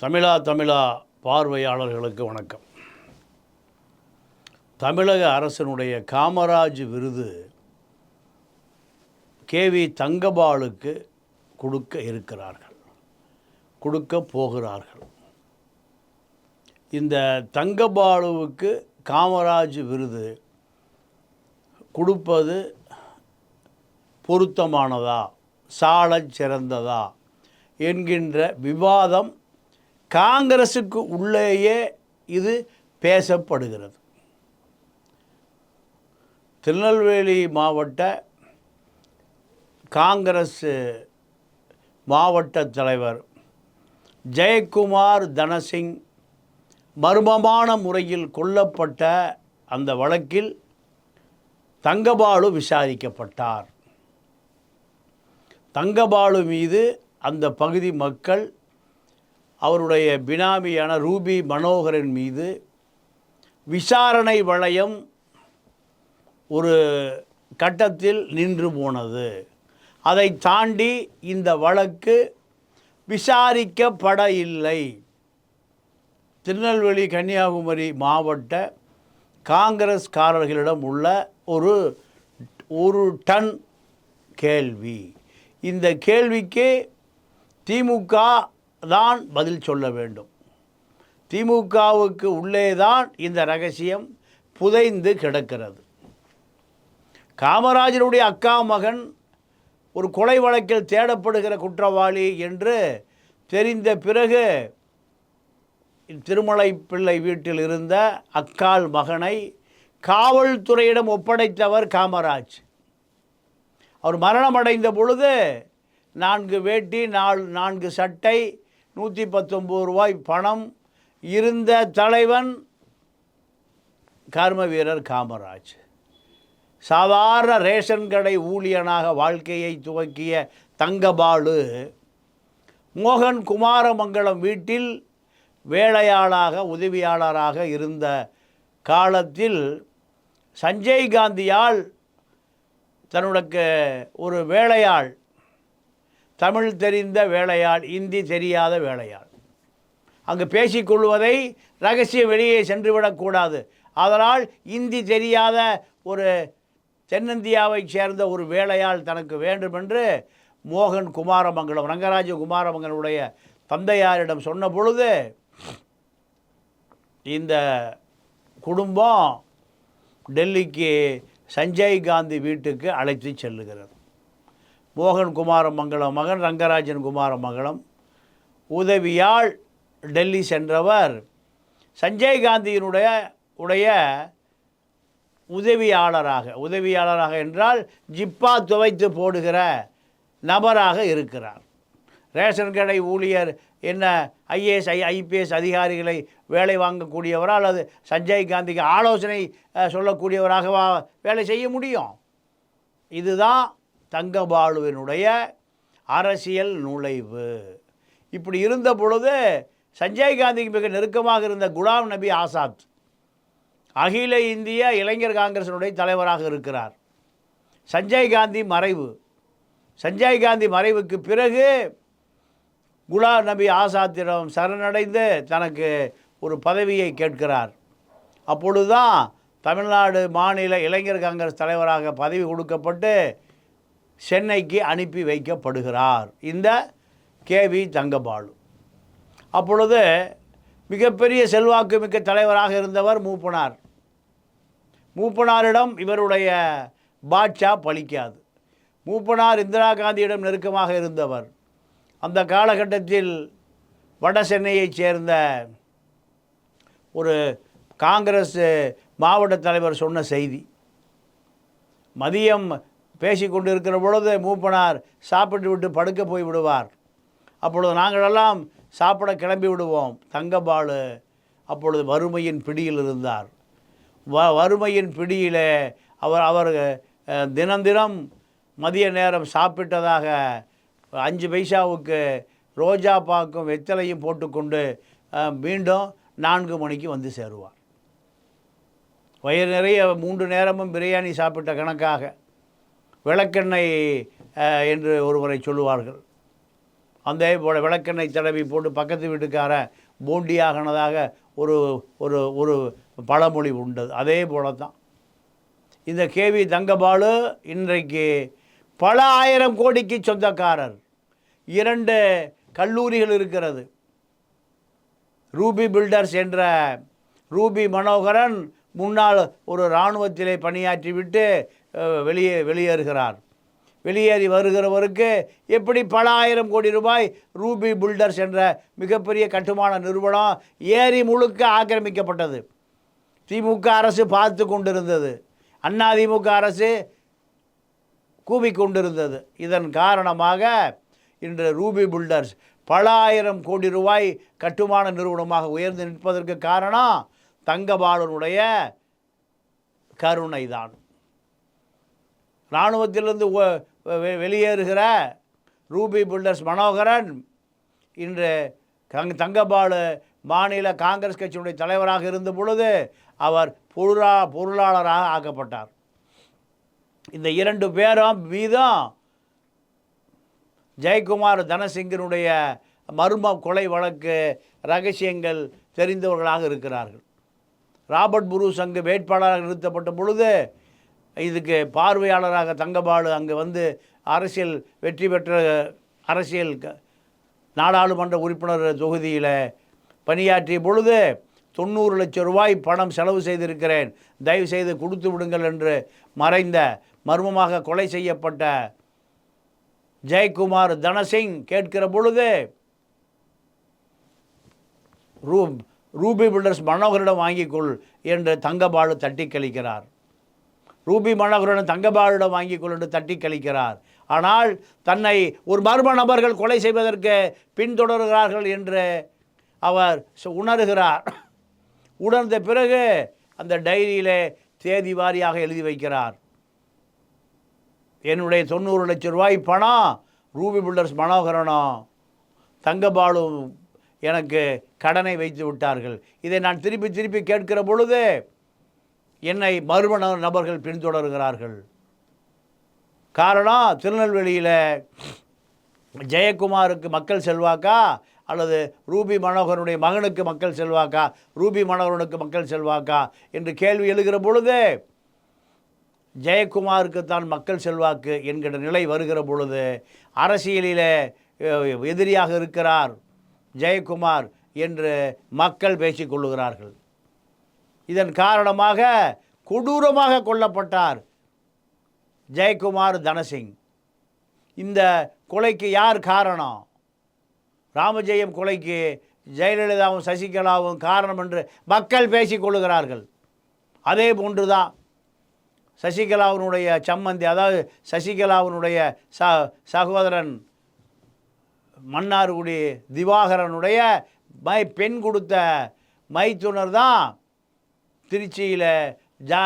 தமிழா தமிழா பார்வையாளர்களுக்கு வணக்கம். தமிழக அரசனுடைய காமராஜ் விருது கே வி தங்கபாலுக்கு கொடுக்க இருக்கிறார்கள் கொடுக்க போகிறார்கள். இந்த தங்கபாலுவுக்கு காமராஜ் விருது கொடுப்பது பொருத்தமானதா சாலச் சிறந்ததா என்கின்ற விவாதம் காங்கிரஸுக்கு உள்ளேயே இது பேசப்படுகிறது. திருநெல்வேலி மாவட்ட காங்கிரஸ் மாவட்ட தலைவர் ஜெயக்குமார் தனசிங் மர்மமான முறையில் கொல்லப்பட்ட அந்த வழக்கில் தங்கபாலு விசாரிக்கப்பட்டார். தங்கபாலு மீது அந்த பகுதி மக்கள் அவருடைய பினாமியான ரூபி மனோகரன் மீது விசாரணை வளையம் ஒரு கட்டத்தில் நின்று போனது. அதை தாண்டி இந்த வழக்கு விசாரிக்கப்பட இல்லை. திருநெல்வேலி கன்னியாகுமரி மாவட்ட காங்கிரஸ்காரர்களிடம் உள்ள ஒரு ஒரு டன் கேள்வி. இந்த கேள்விக்கு திமுக தான் பதில் சொல்ல வேண்டும். திமுகவுக்கு உள்ளே தான் இந்த ரகசியம் புதைந்து கிடக்கிறது. காமராஜருடைய அக்கா மகன் ஒரு கொலை வழக்கில் தேடப்படுகிற குற்றவாளி என்று தெரிந்த பிறகு திருமலை பிள்ளை வீட்டில் இருந்த அக்கால் மகனை காவல்துறையிடம் ஒப்படைத்தவர் காமராஜ். அவர் மரணமடைந்த பொழுது நான்கு வேட்டி நாலு நான்கு சட்டை நூற்றி பத்தொம்பது ரூபாய் பணம் இருந்த தலைவன் கர்ம வீரர் காமராஜ். சாதாரண ரேஷன் கடை ஊழியனாக வாழ்க்கையை துவக்கிய தங்கபாலு மோகன் குமாரமங்கலம் வீட்டில் வேலையாளாக உதவியாளராக இருந்த காலத்தில் சஞ்சய் காந்தியால் தன்னுடைய ஒரு வேலையாள் தமிழ் தெரிந்த வேலையாள் இந்தி தெரியாத வேலையாள் அங்கு பேசிக்கொள்வதை ரகசியம் வெளியே சென்றுவிடக்கூடாது அதனால் இந்தி தெரியாத ஒரு தென்னிந்தியாவைச் சேர்ந்த ஒரு வேலையாள் தனக்கு வேண்டுமென்று மோகன் குமாரமங்கலம் ரங்கராஜ குமாரமங்கலுடைய தந்தையாரிடம் சொன்ன பொழுது இந்த குடும்பம் டெல்லிக்கு சஞ்சய் காந்தி வீட்டுக்கு அழைத்து செல்லுகிறது. மோகன் குமாரமங்கலம் மகன் ரங்கராஜன் குமாரமங்கலம் உதவியால் டெல்லி சென்றவர் சஞ்சய் காந்தியினுடைய உடைய உதவியாளராக உதவியாளராக என்றால் ஜிப்பா துவைத்து போடுகிற நபராக இருக்கிறார். ரேஷன் கடை ஊழியர் என்ன ஐஏஎஸ் ஐ ஐபிஎஸ் அதிகாரிகளை வேலை வாங்கக்கூடியவரா அல்லது சஞ்சய் காந்திக்கு ஆலோசனை சொல்லக்கூடியவராகவா வேலை செய்ய முடியும்? இதுதான் தங்கபாலுவினுடைய அரசியல் நுழைவு. இப்படி இருந்த பொழுது சஞ்சய் காந்திக்கு மிக நெருக்கமாக இருந்த குலாம் நபி ஆசாத் அகில இந்திய இளைஞர் காங்கிரசினுடைய தலைவராக இருக்கிறார். சஞ்சய் காந்தி மறைவு. சஞ்சய் காந்தி மறைவுக்கு பிறகு குலாம் நபி ஆசாத்திடம் சரணடைந்து தனக்கு ஒரு பதவியை கேட்கிறார். அப்பொழுதுதான் தமிழ்நாடு மாநில இளைஞர் காங்கிரஸ் தலைவராக பதவி கொடுக்கப்பட்டு சென்னைக்கு அனுப்பி வைக்கப்படுகிறார். இந்த கேவி தங்கபாலு. அப்பொழுது மிகப்பெரிய செல்வாக்கு மிக்க தலைவராக இருந்தவர் மூப்பனார். மூப்பனாரிடம் இவருடைய பாட்சா பலிக்காது மூப்பனார் இந்திரா காந்தியிடம் நெருக்கமாக இருந்தவர். அந்த காலகட்டத்தில் வட சென்னையைச் சேர்ந்த ஒரு காங்கிரஸ் மாவட்ட தலைவர் சொன்ன செய்தி. மதியம் பேசி கொண்டிருக்கிற பொழுது மூப்பனார் சாப்பிட்டு விட்டு படுக்க போய் விடுவார். அப்பொழுது நாங்களெல்லாம் சாப்பிட கிளம்பி விடுவோம். தங்கபாலு அப்பொழுது வறுமையின் பிடியில் இருந்தார். வ வறுமையின் பிடியிலே அவர் அவர் தினந்தினம் தினம் தினம் மதிய நேரம் சாப்பிட்டதாக அஞ்சு பைசாவுக்கு ரோஜா பாக்கும் வெத்தலையும் போட்டுக்கொண்டு மீண்டும் நான்கு மணிக்கு வந்து சேருவார். வயிறு நிறைய மூன்று நேரமும் பிரியாணி சாப்பிட்ட கணக்காக. விளக்கெண்ணெய் என்று ஒருவரை சொல்லுவார்கள். அதே போல் விளக்கெண்ணெய் தடவி போட்டு பக்கத்து வீட்டுக்கார போண்டியாகனதாக ஒரு ஒரு ஒரு பழமொழி உண்டு அதே போல தான் இந்த கேவி தங்கபாலு இன்றைக்கு பல ஆயிரம் கோடிக்கு சொந்தக்காரர். இரண்டு கல்லூரிகள் இருக்கிறது. ரூபி பில்டர்ஸ் என்ற ரூபி மனோகரன் முன்னாள் ஒரு இராணுவத்திலே பணியாற்றிவிட்டு வெளியே வெளியேறுகிறார். வெளியேறி வருகிறவருக்கு எப்படி பல ஆயிரம் கோடி ரூபாய் ரூபி பில்டர்ஸ் என்ற மிகப்பெரிய கட்டுமான நிறுவனம் ஏரி முழுக்க ஆக்கிரமிக்கப்பட்டது. திமுக அரசு பார்த்து கொண்டிருந்தது. அதிமுக அரசு கூவிக்கொண்டிருந்தது இதன் காரணமாக இன்று ரூபி பில்டர்ஸ் பல ஆயிரம் கோடி ரூபாய் கட்டுமான நிறுவனமாக உயர்ந்து நிற்பதற்கு காரணம் தங்கபாலனுடைய கருணை தான் இராணுவத்திலிருந்து வெ- வெளியேறுகிற ரூபி பில்டர்ஸ் மனோகரன் இன்று கங் தங்கபாலு மாநில காங்கிரஸ் கட்சியினுடைய தலைவராக இருந்த பொழுது அவர் பொருளா பொருளாளராக ஆக்கப்பட்டார். இந்த இரண்டு பேரும் மீதும் ஜெயக்குமார் தனசிங்கனுடைய மர்ம கொலை வழக்கு ரகசியங்கள் தெரிந்தவர்களாக இருக்கிறார்கள். ராபர்ட் புரூஸ் அங்கு வேட்பாளராக நிறுத்தப்பட்ட பொழுது இதுக்கு பார்வையாளராக தங்கபாலு அங்கு வந்து அரசியல் வெற்றி பெற்ற அரசியல் க- நாடாளுமன்ற உறுப்பினர் தொகுதியில் பணியாற்றிய பொழுது தொண்ணூறு லட்சம் ரூபாய் பணம் செலவு செய்திருக்கிறேன். தயவு செய்து கொடுத்து விடுங்கள் என்று மறைந்த மர்மமாக கொலை செய்யப்பட்ட ஜெயக்குமார் தனசிங் கேட்கிற பொழுது ரூ ரூபி பில்டர்ஸ் மனோகரிடம் வாங்கிக் கொள் என்று தங்கபாலு தட்டி கழிக்கிறார் ரூபி மனோகரிடம் தங்கபாலுடன் வாங்கி கொண்டு தட்டி கழிக்கிறார். ஆனால் தன்னை ஒரு மர்ம நபர்கள் கொலை செய்வதற்கு பின்தொடர்கிறார்கள் என்று அவர் உணர்கிறார். உணர்ந்த பிறகு அந்த டைரியிலே தேதி வாரியாக எழுதி வைக்கிறார். என்னுடைய தொண்ணூறு லட்சம் ரூபாய் பணம் ரூபி பில்டர்ஸ் மனோகரனும் தங்கபாலும் எனக்கு கடனை வைத்து விட்டார்கள். இதை நான் திருப்பி திருப்பி கேட்கிற பொழுது என்னை மர்ம நபர்கள் பின்தொடர்கிறார்கள். காரணம் திருநெல்வேலியில் ஜெயக்குமாருக்கு மக்கள் செல்வாக்கா? அல்லது ரூபி மனோகரனுடைய மகனுக்கு மக்கள் செல்வாக்கா? ரூபி மனோகரனுக்கு மக்கள் செல்வாக்கா? என்று கேள்வி எழுகிற பொழுது ஜெயக்குமாருக்கு தான் மக்கள் செல்வாக்கு என்கிற நிலை வருகிற பொழுது அரசியலில் எதிரியாக இருக்கிறார் ஜெயக்குமார் என்று மக்கள் பேசிக்கொள்ளுகிறார்கள் இதன் காரணமாக கொடூரமாக கொல்லப்பட்டார் ஜெயக்குமார் தனசிங். இந்த கொலைக்கு யார் காரணம்? ராமஜெயம் கொலைக்கு ஜெயலலிதாவும் சசிகலாவும் காரணம் என்று மக்கள் பேசிக்கொள்கிறார்கள் அதே போன்றுதான் சசிகலாவினுடைய சம்மந்தி அதாவது சசிகலாவினுடைய ச சகோதரன் மன்னார்குடி திவாகரனுடைய மை பெண் கொடுத்த மைத்துனர் தான் திருச்சியில் ஜா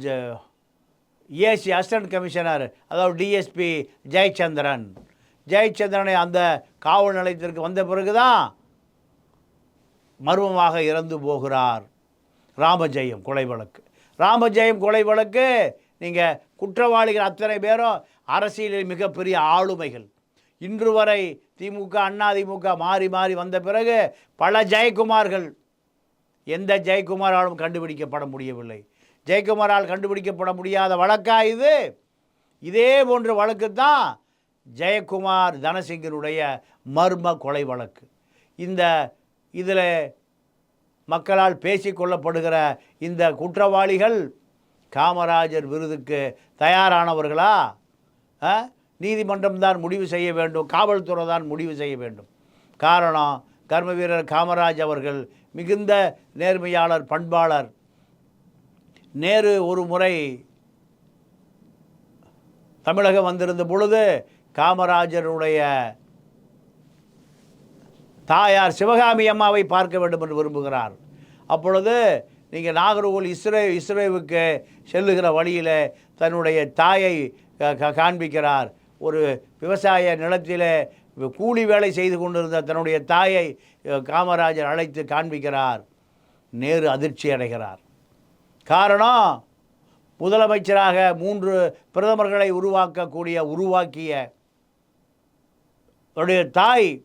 ஜ- ஏசி அசிஸ்டன்ட் கமிஷனர் அதாவது டிஎஸ்பி ஜெயச்சந்திரன். ஜெயச்சந்திரனை அந்த காவல் நிலையத்திற்கு வந்த பிறகு தான் மர்மமாக இறந்து போகிறார் ராமஜெயம் கொலை வழக்கு. ராமஜெயம் கொலை வழக்கு நீங்கள் குற்றவாளிகள் அத்தனை பேரும் அரசியலில் மிகப்பெரிய ஆளுமைகள். இன்று வரை திமுக அண்ணா திமுக மாறி மாறி வந்த பிறகு பல ஜெயக்குமார்கள் எந்த ஜெயக்குமாராலும் கண்டுபிடிக்கப்பட முடியவில்லை. ஜெயக்குமாரால் கண்டுபிடிக்கப்பட முடியாத வழக்கா இது? இதே போன்ற வழக்கு தான் ஜெயக்குமார் தனசிங்கனுடைய மர்ம கொலை வழக்கு. இந்த இதில் மக்களால் பேசிக்கொள்ளப்படுகிற இந்த குற்றவாளிகள் காமராஜர் விருதுக்கு தயாரானவர்களா? நீதிமன்றம் தான் முடிவு செய்ய வேண்டும் காவல்துறை தான் முடிவு செய்ய வேண்டும். காரணம் கர்ம வீரர் காமராஜ் அவர்கள் மிகுந்த நேர்மையாளர் பண்பாளர். நேரு ஒரு முறை தமிழகம் வந்திருந்த பொழுது காமராஜருடைய தாயார் சிவகாமி அம்மாவை பார்க்க வேண்டும் என்று விரும்புகிறார். அப்பொழுது நீங்கள் நாகர்கோவில் இஸ்ரே இஸ்ரேவுக்கு செல்லுகிற வழியில் தன்னுடைய தாயை க- காண்பிக்கிறார். ஒரு விவசாய நிலத்திலே கூலி வேலை செய்து கொண்டிருந்த தன்னுடைய தாயை காமராஜர் அழைத்து காண்பிக்கிறார். நேரு அதிர்ச்சி அடைகிறார். காரணம் முதலமைச்சராக மூன்று பிரதமர்களை உருவாக்கக்கூடிய உருவாக்கிய அவருடைய தாய்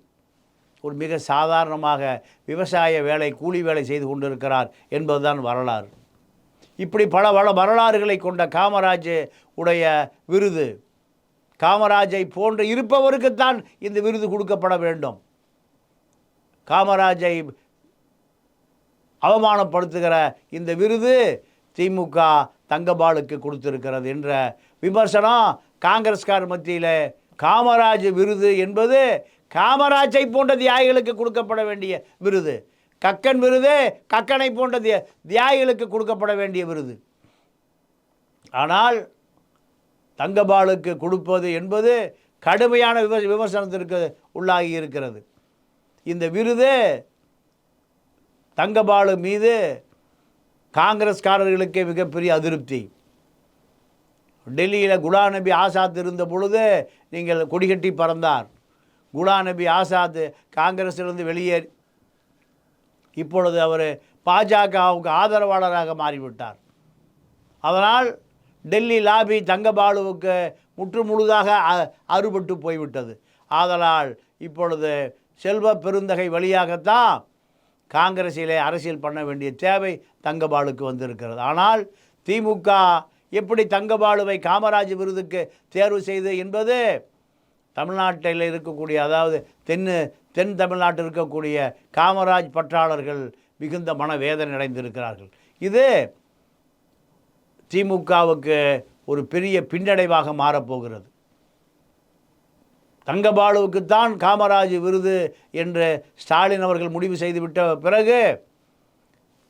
ஒரு மிக சாதாரணமாக விவசாய வேலை கூலி வேலை செய்து கொண்டிருக்கிறார் என்பதுதான் வரலாறு. இப்படி பல பல வரலாறுகளை கொண்ட காமராஜ் உடைய விருது காமராஜை போன்று இருப்பவருக்குத்தான் இந்த விருது கொடுக்கப்பட வேண்டும். காமராஜை அவமானப்படுத்துகிற இந்த விருது திமுக தங்கபாலுக்கு கொடுத்திருக்கிறது என்ற விமர்சனம் காங்கிரஸ்கார் மத்தியில். காமராஜ் விருது என்பது காமராஜை போன்ற தியாகிகளுக்கு கொடுக்கப்பட வேண்டிய விருது. கக்கன் விருது கக்கனை போன்ற தியாகிகளுக்கு கொடுக்கப்பட வேண்டிய விருது. ஆனால் தங்கபாலுக்கு கொடுப்பது என்பது கடுமையான விம விமர்சனத்திற்கு உள்ளாகி இருக்கிறது. இந்த விருது தங்கபாலு மீது காங்கிரஸ்காரர்களுக்கே மிகப்பெரிய அதிருப்தி. டெல்லியில் குலாம் நபி ஆசாத் இருந்த பொழுது நீங்கள் கொடிகட்டி பறந்தார். குலாம் நபி ஆசாத் காங்கிரஸிலிருந்து வெளியேறி இப்பொழுது அவர் பாஜகவுக்கு ஆதரவாளராக மாறிவிட்டார். அதனால் டெல்லி லாபி தங்கபாலுவுக்கு முற்று முழுதாக அ- அறுபட்டு போய்விட்டது. ஆதலால் இப்பொழுது செல்வ பெருந்தகை வழியாகத்தான் காங்கிரஸிலே அரசியல் பண்ண வேண்டிய தேவை தங்கபாலுக்கு வந்திருக்கிறது. ஆனால் திமுக எப்படி தங்கபாலுவை காமராஜ் விருதுக்கு தேர்வு செய்து என்பது தமிழ்நாட்டில் இருக்கக்கூடிய அதாவது தென்னு தென் தமிழ்நாட்டில் இருக்கக்கூடிய காமராஜ் பற்றாளர்கள் மிகுந்த மனவேதனை அடைந்திருக்கிறார்கள். இது திமுகவுக்கு ஒரு பெரிய பின்னடைவாக மாறப்போகிறது. தங்கபாலுவுக்குத்தான் காமராஜ் விருது என்று ஸ்டாலின் அவர்கள் முடிவு செய்துவிட்ட பிறகு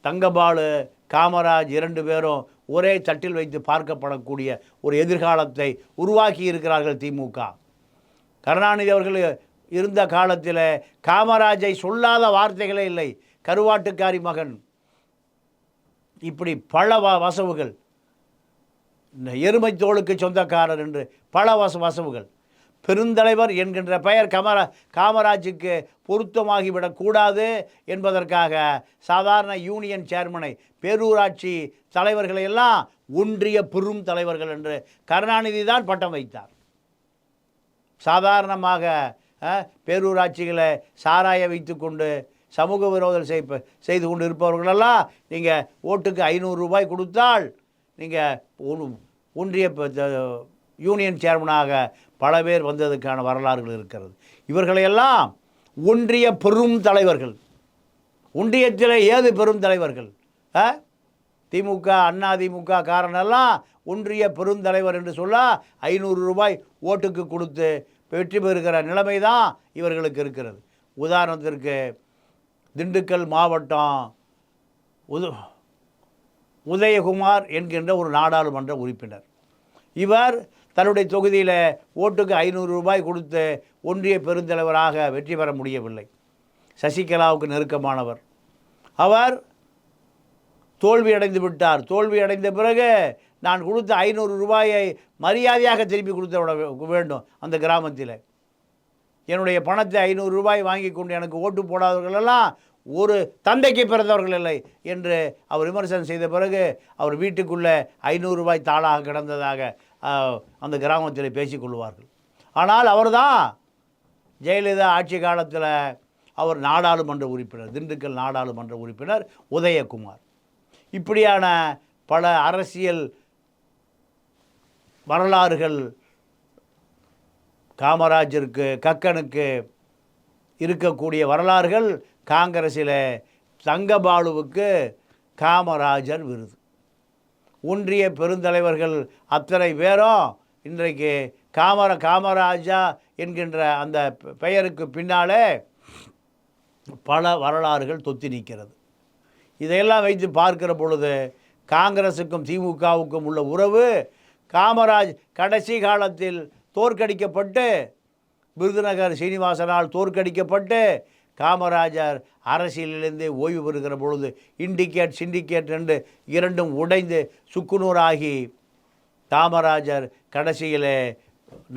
தங்கபாலு காமராஜ் இரண்டு பேரும் ஒரே தட்டில் வைத்து பார்க்கப்படக்கூடிய ஒரு எதிர்காலத்தை உருவாக்கி இருக்கிறார்கள் திமுக. கருணாநிதி அவர்கள் இருந்த காலத்தில் காமராஜை சொல்லாத வார்த்தைகளே இல்லை. கருவாட்டுக்காரி மகன். இப்படி பல வ வசவுகள். எருமை தோளுக்கு சொந்தக்காரர் என்று பல வச வசவுகள். பெருந்தலைவர் என்கின்ற பெயர் கமரா காமராஜுக்கு பொருத்தமாகிவிடக்கூடாது என்பதற்காக சாதாரண யூனியன் சேர்மனை பேரூராட்சி தலைவர்களை எல்லாம் ஒன்றிய பெரும் தலைவர்கள் என்று கருணாநிதி தான் பட்டம் வைத்தார். சாதாரணமாக பேரூராட்சிகளை சாராய வைத்துக்கொண்டு சமூக விரோதம் செய் செய்து கொண்டு இருப்பவர்களெல்லாம் நீங்கள் ஓட்டுக்கு ஐநூறு ரூபாய் கொடுத்தால் நீங்கள் ஒன்றிய த- யூனியன் சேர்மனாக பல பேர் வந்ததுக்கான வரலாறுகள் இருக்கிறது. இவர்களையெல்லாம் ஒன்றிய பெரும் தலைவர்கள். ஒன்றியத்தில் ஏது பெரும் தலைவர்கள்? ஆ? திமுக அண்ணா திமுக காரணெல்லாம் ஒன்றிய பெருந்தலைவர் என்று சொல்ல ஐநூறு ரூபாய் ஓட்டுக்கு கொடுத்து வெற்றி பெறுகிற நிலைமை தான் இவர்களுக்கு இருக்கிறது. உதாரணத்திற்கு திண்டுக்கல் மாவட்டம் உது உதயகுமார் என்கின்ற ஒரு நாடாளுமன்ற உறுப்பினர். இவர் தன்னுடைய தொகுதியில் ஓட்டுக்கு ஐநூறு ரூபாய் கொடுத்து ஒன்றிய பெருந்தலைவராக வெற்றி பெற முடியவில்லை. சசிகலாவுக்கு நெருக்கமானவர். அவர் தோல்வி அடைந்து விட்டார். தோல்வி அடைந்த பிறகு நான் கொடுத்த ஐநூறு ரூபாயை மரியாதையாக திருப்பி கொடுத்து விட வேண்டும் அந்த கிராமத்தில். என்னுடைய பணத்தை ஐநூறு ரூபாய் வாங்கி கொண்டு எனக்கு ஓட்டு போடாதவர்களெல்லாம் ஒரு தந்தைக்கு பிறந்தவர்கள் இல்லை என்று அவர் விமர்சனம் செய்த பிறகு அவர் வீட்டுக்குள்ளே ஐநூறு ரூபாய் தாளாக கிடந்ததாக அந்த கிராமத்தில் பேசிக்கொள்வார்கள் ஆனால் அவர்தான் ஜெயலலிதா ஆட்சி காலத்தில் அவர் நாடாளுமன்ற உறுப்பினர் திண்டுக்கல் நாடாளுமன்ற உறுப்பினர் உதயகுமார். இப்படியான பல அரசியல் வரலாறுகள் காமராஜருக்கு கக்கனுக்கு இருக்கக்கூடிய வரலாறுகள் காங்கிரஸில் தங்கபாலுவுக்கு காமராஜர் விருது. ஒன்றிய பெருந்தலைவர்கள் அத்தனை பேரும் இன்றைக்கு காமர காமராஜா என்கின்ற அந்த பெ- பெயருக்கு பின்னாலே பல வரலாறுகள் தொத்தி நிற்கிறது. இதையெல்லாம் வைத்து பார்க்கிற பொழுது காங்கிரஸுக்கும் திமுகவுக்கும் உள்ள உறவு காமராஜ் கடைசி காலத்தில் தோற்கடிக்கப்பட்டு விருதுநகர் சீனிவாசனால் தோற்கடிக்கப்பட்டு காமராஜர் அரசியலிலிருந்து ஓய்வு பெறுகிற பொழுது இண்டிகேட் சிண்டிகேட் என்று இரண்டும் உடைந்து சுக்குநூறாகி காமராஜர் கடைசியிலே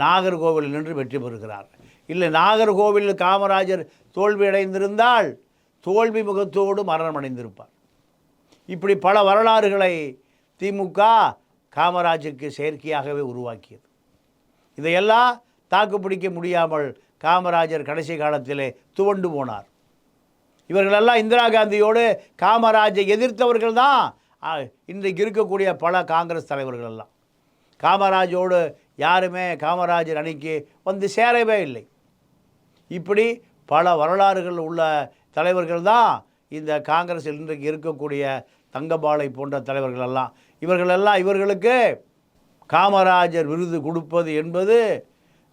நாகர்கோவிலில் நின்று வெற்றி பெறுகிறார். இல்லை நாகர்கோவிலில் காமராஜர் தோல்வி அடைந்திருந்தால் தோல்வி முகத்தோடு மரணமடைந்திருப்பார் இப்படி பல வரலாறுகளை திமுக காமராஜுக்கு செயற்கையாகவே உருவாக்கியது. இதையெல்லாம் தாக்குப்பிடிக்க முடியாமல் காமராஜர் கடைசி காலத்திலே துவண்டு போனார். இவர்களெல்லாம் இந்திரா காந்தியோடு காமராஜை எதிர்த்தவர்கள் தான் இன்றைக்கு இருக்கக்கூடிய பல காங்கிரஸ் தலைவர்கள் எல்லாம் காமராஜோடு யாருமே காமராஜர் அணிக்கு வந்து சேரவே இல்லை. இப்படி பல வரலாறுகள் உள்ள தலைவர்கள் தான் இந்த காங்கிரஸில் இன்றைக்கு இருக்கக்கூடிய தங்கபாலை போன்ற தலைவர்கள் எல்லாம் இவர்களெல்லாம் இவர்களுக்கு காமராஜர் விருது கொடுப்பது என்பது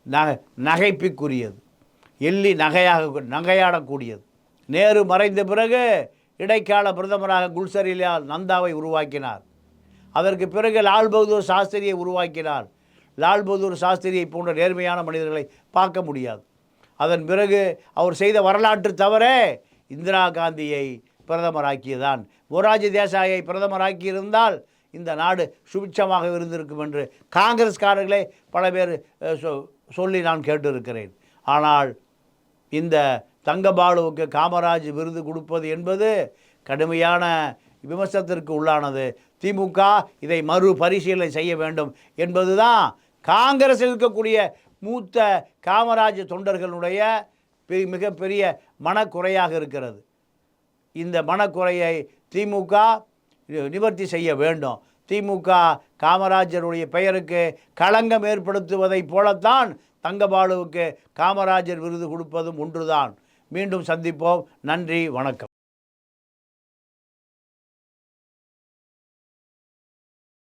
நக நகைப்பிற்குரியது. எள்ளி நகையாக நகையாடக்கூடியது. நேரு மறைந்த பிறகு இடைக்கால பிரதமராக குல்சரிலால் நந்தாவை உருவாக்கினார். அதற்கு பிறகு லால் பகதூர் சாஸ்திரியை உருவாக்கினார். லால் பகதூர் சாஸ்திரியை போன்ற நேர்மையான மனிதர்களை பார்க்க முடியாது. அதன் பிறகு அவர் செய்த வரலாற்று தவறே இந்திரா காந்தியை பிரதமராக்கியதான். மொராஜி தேசாயை பிரதமராக்கியிருந்தால் இந்த நாடு சுபிட்சமாக இருந்திருக்கும் என்று காங்கிரஸ்காரர்களே பல பேர் சொ- சொல்லி நான் கேட்டிருக்கிறேன். ஆனால் இந்த தங்கபாலுவுக்கு காமராஜ் விருது கொடுப்பது என்பது கடுமையான விமர்சனத்திற்கு உள்ளானது. திமுக இதை மறுபரிசீலனை செய்ய வேண்டும் என்பதுதான் காங்கிரஸில் இருக்கக்கூடிய மூத்த காமராஜ் தொண்டர்களுடைய பெ- மிகப்பெரிய மனக்குறையாக இருக்கிறது. இந்த மனக்குறையை திமுக நிவர்த்தி செய்ய வேண்டும். திமுக காமராஜருடைய பெயருக்கு களங்கம் ஏற்படுத்துவதைப் போலத்தான் தங்கபாலுவுக்கு காமராஜர் விருது கொடுப்பதும் ஒன்றுதான். மீண்டும் சந்திப்போம். நன்றி வணக்கம்.